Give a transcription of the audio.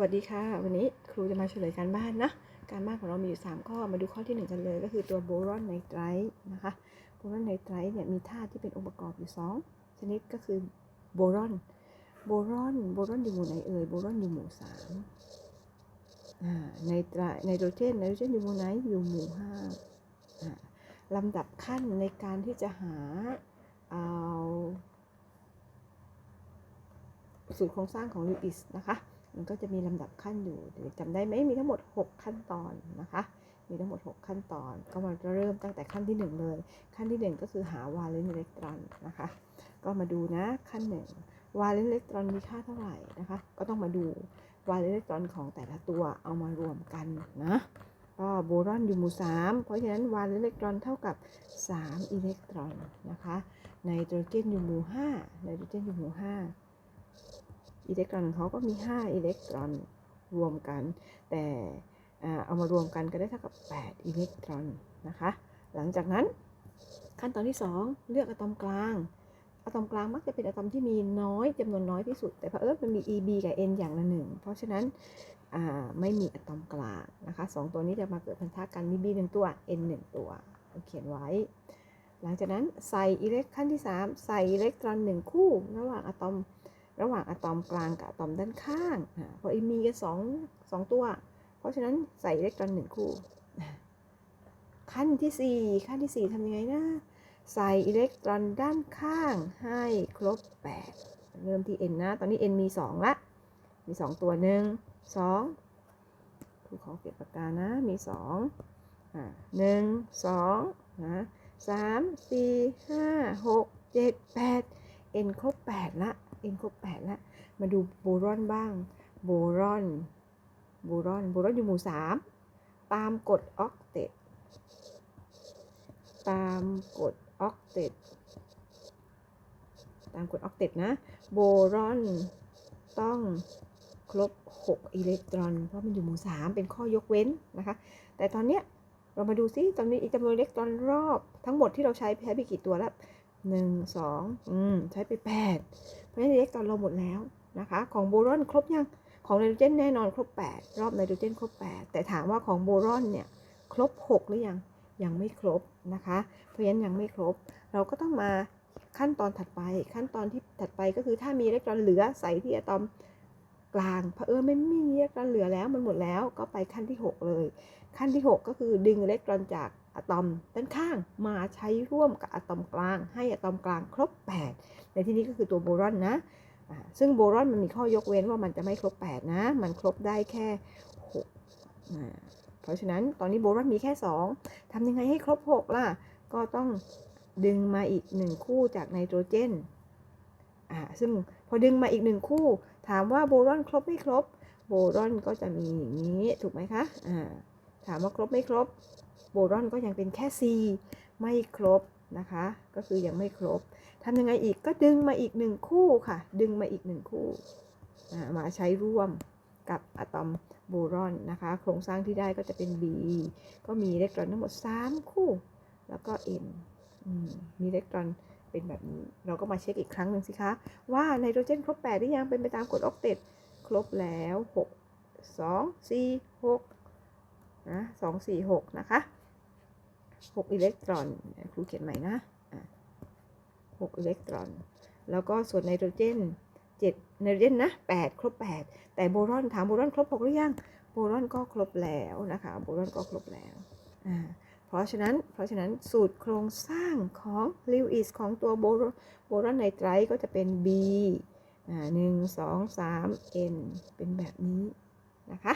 วัสดีค่ะ วันนี้ครูจะมาเฉลยการบ้านนะ การบ้านของเรามีอยู่ 3 ข้อ มาดูข้อที่ 1 กันเลย ก็คือตัวโบรอนไนไตรท์นะคะโบรอนไนไตรท์เนี่ยมีธาตุที่เป็นองค์ประกอบอยู่ 2 ชนิดก็คือโบรอน โบรอน โบรอนอยู่หมู่ไหนเอ่ย โบรอนอยู่หมู่3อ่าไนไตรไนโตรเจนไนโตรเจนอยู่หมู่ไหนอยู่หมู่5อ่าลำดับขั้นในการที่จะหาเอาสูตรโครงสร้างของลิปิสนะคะ มันก็จะมีลำดับขั้นอยู่จำได้ไหมมีทั้งหมด 6 ขั้นตอนนะคะ มีทั้งหมด 6 ขั้นตอน ก็มาเริ่มตั้งแต่ขั้นที่ 1 เลย ขั้นที่ 1 ก็คือหาวาเลนต์อิเล็กตรอนนะคะ ก็มาดูนะขั้นหนึ่งวาเลนต์อิเล็กตรอนมีค่าเท่าไหร่นะคะ ก็ต้องมาดูวาเลนต์อิเล็กตรอนของแต่ละตัวเอามารวมกันนะก็โบรอนอยู่หมู่ 3 เพราะฉะนั้นวาเลนต์อิเล็กตรอนเท่ากับ 3 อิเล็กตรอนนะคะไนโตรเจนอยู่หมู่ 5 ไนโตรเจนอยู่หมู่ 5 อิเล็กตรอนของเขาก็มี 5 อิเล็กตรอนรวมกัน แต่เอามารวมกันก็ได้เท่ากับ 8 อิเล็กตรอนนะคะ หลังจากนั้นขั้นตอนที่ 2 เลือกอะตอมกลาง อะตอมกลางมักจะเป็นอะตอมที่มีน้อยจำนวนน้อยที่สุด แต่เผอิญมันมี EB กับ N อย่างละหนึ่ง เพราะฉะนั้นไม่มีอะตอมกลางนะคะสองตัวนี้จะมาเกิดพันธะกันมี B หนึ่งตัว N หนึ่งตัวเขียนไว้ หลังจากนั้นใส่อิเล็กขั้นที่ 3 ใส่อิเล็กตรอนหนึ่งคู่ ระหว่างอะตอม ระหว่างอะตอมกลางกับอะตอมด้านข้างเพราะมีกันสองสองตัว เพราะฉะนั้นใส่อิเล็กตรอนหนึ่งคู่ ขั้นที่ 4 ขั้นที่ 4ทำยังไงนะ ใส่อิเล็กตรอนด้านข้างให้ครบ 8 เริ่มที่ n นะ ตอนนี้ n มี 2 ละ มี 2 ตัวหนึ่ง2ครูขอเก็บปากกานะ มี2อ่าหนึ่งสองนะสามสี่ห้าหกเจ็ดแปด n ครบ8ละ n ครบ8ละมาดูโบรอนบ้าง โบรอน โบรอน โบรอนอยู่หมู่ 3 ตามกฎออกเตตตามกฎออกเตตตามกฎออกเตตนะ โบรอนต้องครบ 6 อิเล็กตรอน เพราะมันอยู่หมู่ 3 เป็นข้อยกเว้นนะคะ แต่ตอนเนี้ยเรามาดูซิตอนนี้จำนวนอิเล็กตรอนรอบทั้งหมดที่เราใช้ใช้ไปกี่ตัวแล้ว หนึ่งสองอืมใช้ไป8เพราะฉะนั้นอิเล็กตรอนเราหมดแล้วนะคะ ของโบรอนครบยังของไนโตรเจนแน่นอนครบ 8 รอบไนโตรเจนครบ 8 แต่ถามว่าของโบรอนเนี่ยครบ 6 หรือยังยังไม่ครบนะคะ เพราะฉะนั้นยังไม่ครบ เราก็ต้องมาขั้นตอนถัดไป ขั้นตอนที่ถัดไปก็คือถ้ามีอิเล็กตรอนเหลือใส่ที่อะตอมกลางเผอิญไม่มีอิเล็กตรอนเหลือแล้วมันหมดแล้วก็ไปขั้นที่ 6 เลย ขั้นที่ 6 ก็คือดึงอิเล็กตรอนจาก อะตอมด้านข้างมาใช้ร่วมกับอะตอมกลาง ให้อะตอมกลางครบ 8 ในที่นี้ก็คือตัวโบรอนนะซึ่งโบรอนมันมีข้อยกเว้นว่ามันจะไม่ครบ 8 นะ มันครบได้แค่6เพราะฉะนั้นตอนนี้โบรอนมีแค่ 2ทำยังไงให้ครบ 6 ล่ะ ก็ต้องดึงมาอีก 1 คู่จากไนโตรเจนอ่าซึ่งพอดึงมาอีก 1 คู่ ถามว่าโบรอนครบไม่ครบ โบรอนก็จะมีอย่างนี้ถูกไหมคะอ่าถามว่าครบไม่ครบ โบรอนก็ยังเป็นแค่ C ไม่ครบนะคะ ก็คือยังไม่ครบทำยังไงอีกก็ดึงมาอีกหนึ่งคู่ค่ะ ดึงมาอีกหนึ่งคู่มาใช้ร่วมกับอะตอมโบรอนนะคะ โครงสร้างที่ได้ก็จะเป็น B ก็มีอิเล็กตรอนทั้งหมด 3 คู่ แล้วก็ N อืมมีอิเล็กตรอนเป็นแบบนี้ เราก็มาเช็คอีกครั้งหนึ่งสิคะ ว่าไนโตรเจนครบ8หรือยังเป็นไปตามกฎออกเตตครบแล้ว 6 2 4 6นะ2 4 6 นะคะ 6 อิเล็กตรอน ครูเขียนใหม่นะอะ6อิเล็กตรอน แล้วก็ส่วนไนโตรเจน7ไนโตรเจนนะ8 ครบ 8 แต่โบรอนถามโบรอนครบ 6 หรือยัง โบรอนก็ครบแล้วนะคะ โบรอนก็ครบแล้วอ่าเพราะฉะนั้น เพราะฉะนั้นสูตรโครงสร้างของลิวอิสของตัวโบรโบรอนไนไตร์ก็จะเป็น B อ่าหนึ่งสองสาม N เป็นแบบนี้นะคะ